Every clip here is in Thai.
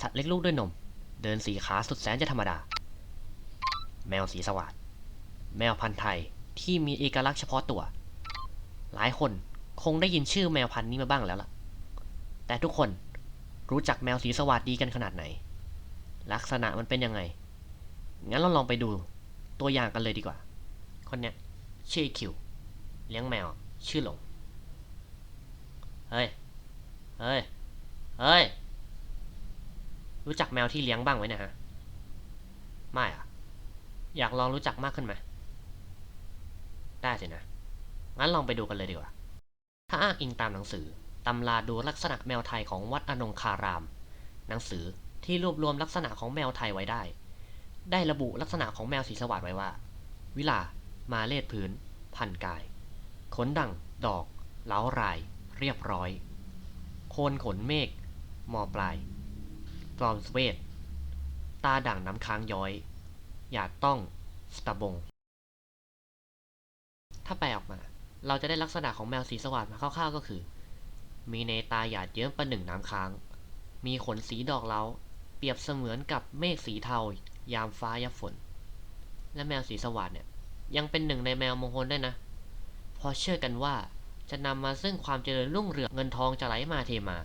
สัตว์เล็กลูกด้วยนม เดินสีขาสุดแสนจะธรรมดา แมวสีสวัสดแมวพันธุ์ไทยที่มีเอกลักษณ์เฉพาะตัว หลายคนคงได้ยินชื่อแมวพันธุ์นี้มาบ้างแล้วล่ะ แต่ทุกคนรู้จักแมวสีสวัสดดีกันขนาดไหน ลักษณะมันเป็นยังไง งั้นเราลองไปดูตัวอย่างกันเลยดีกว่า คนเนี้ยชื่อคิว เลี้ยงแมว ชื่อหลง เฮ้ย เฮ้ย เฮ้ย รู้จักแมวที่เลี้ยงบ้างไหมนะฮะ ไม่อะอยากลองรู้จักมากขึ้นไหมได้สินะ งั้นลองไปดูกันเลยดีกว่า ถ้าอ้างอิงตามหนังสือ ตำราดูลักษณะแมวไทยของวัดอนงคาราม หนังสือที่รวบรวมลักษณะของแมวไทยไว้ได้ ได้ระบุลักษณะของแมวสีสวัสดไว้ว่า วิลา มาเลศพื้น พันกาย ขนดัง ดอก เล้าราย เรียบร้อย โคนขนเมฆ มอปลาย ปลอมสเวท ตาด่างน้ำค้างย้อยหยาดต้องสตาบง ถ้าแปลออกมา เราจะได้ลักษณะของแมวสีสวัสดมาคร่าวๆก็คือ มีในตาหยาดเยิ้มประหนึ่งน้ำค้าง มีขนสีดอกเล้า เปรียบเสมือนกับเมฆสีเทา ยามฟ้ายับฝน และแมวสีสวัสดเนี่ย ยังเป็นหนึ่งในแมวมงคลด้วยนะเพราะเชื่อกันว่าจะนำมาซึ่งความเจริญรุ่งเรืองเงินทองจะไหลมาเทมา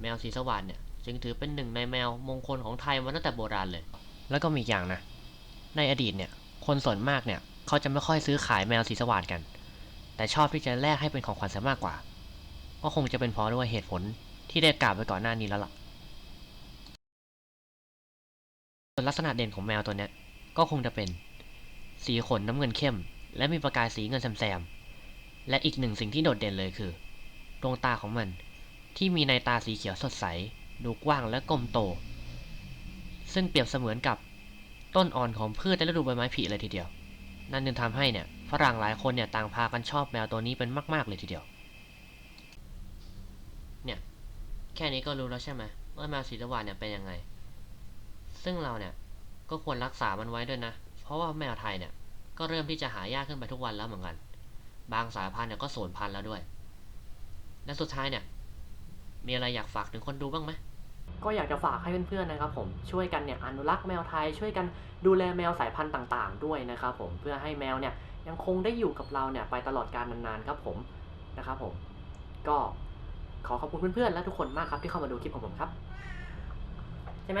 แมวสีสวัสดเนี่ย จึงถือเป็นหนึ่งในแมวมงคลของไทยมาตั้งแต่โบราณเลย แล้วก็มีอย่างนะ ในอดีตเนี่ยคนส่วนมากเนี่ยเขาจะไม่ค่อยซื้อขายแมวสีสวัสดกัน แต่ชอบที่จะแลกให้เป็นของขวัญซะมากกว่า ก็คงจะเป็นเพราะด้วยเหตุผลที่ได้กล่าวไปก่อนหน้านี้แล้วล่ะส่วนลักษณะเด่นของแมวตัวเนี้ยก็คงจะเป็นสีขนน้ำเงินเข้ม และมีประกายสีเงินแซมและอีกหนึ่งสิ่งที่โดดเด่นเลยคือดวงตาของมันที่มีในตาสีเขียวสดใส ดูกว้างและกลมโต ซึ่งเปรียบเสมือนกับต้นอ่อนของพืชในฤดูใบไม้ผลิเลยทีเดียว นั่นจึงทำให้เนี่ยฝรั่งหลายคนเนี่ยต่างพากันชอบแมวตัวนี้เป็นมาก ๆ เลยทีเดียว เนี่ยแค่นี้ก็รู้แล้วใช่ไหมว่าแมวสีสวัสดเนี่ยเป็นยังไง ซึ่งเราเนี่ยก็ควรรักษามันไว้ด้วยนะ เพราะว่าแมวไทยเนี่ยก็เริ่มที่จะหายากขึ้นไปทุกวันแล้วเหมือนกัน บางสายพันธุ์เนี่ยก็สูญพันธุ์แล้วด้วย และสุดท้ายเนี่ย มีอะไรอยากฝากถึงคนดูบ้างไหมก็อยากจะฝากให้เพื่อนๆนะครับผมช่วยกันเนี่ยอนุรักษ์แมวไทย ช่วยกันดูแลแมวสายพันธุ์ต่างๆ ด้วยนะครับผมเพื่อให้แมวเนี่ยยังคงได้อยู่กับเราเนี่ยไปตลอดกาลนานๆครับผมนะครับผม ก็ขอขอบคุณเพื่อนๆและทุกคนมากครับที่เข้ามาดูคลิปของผมครับ ใช่ไหม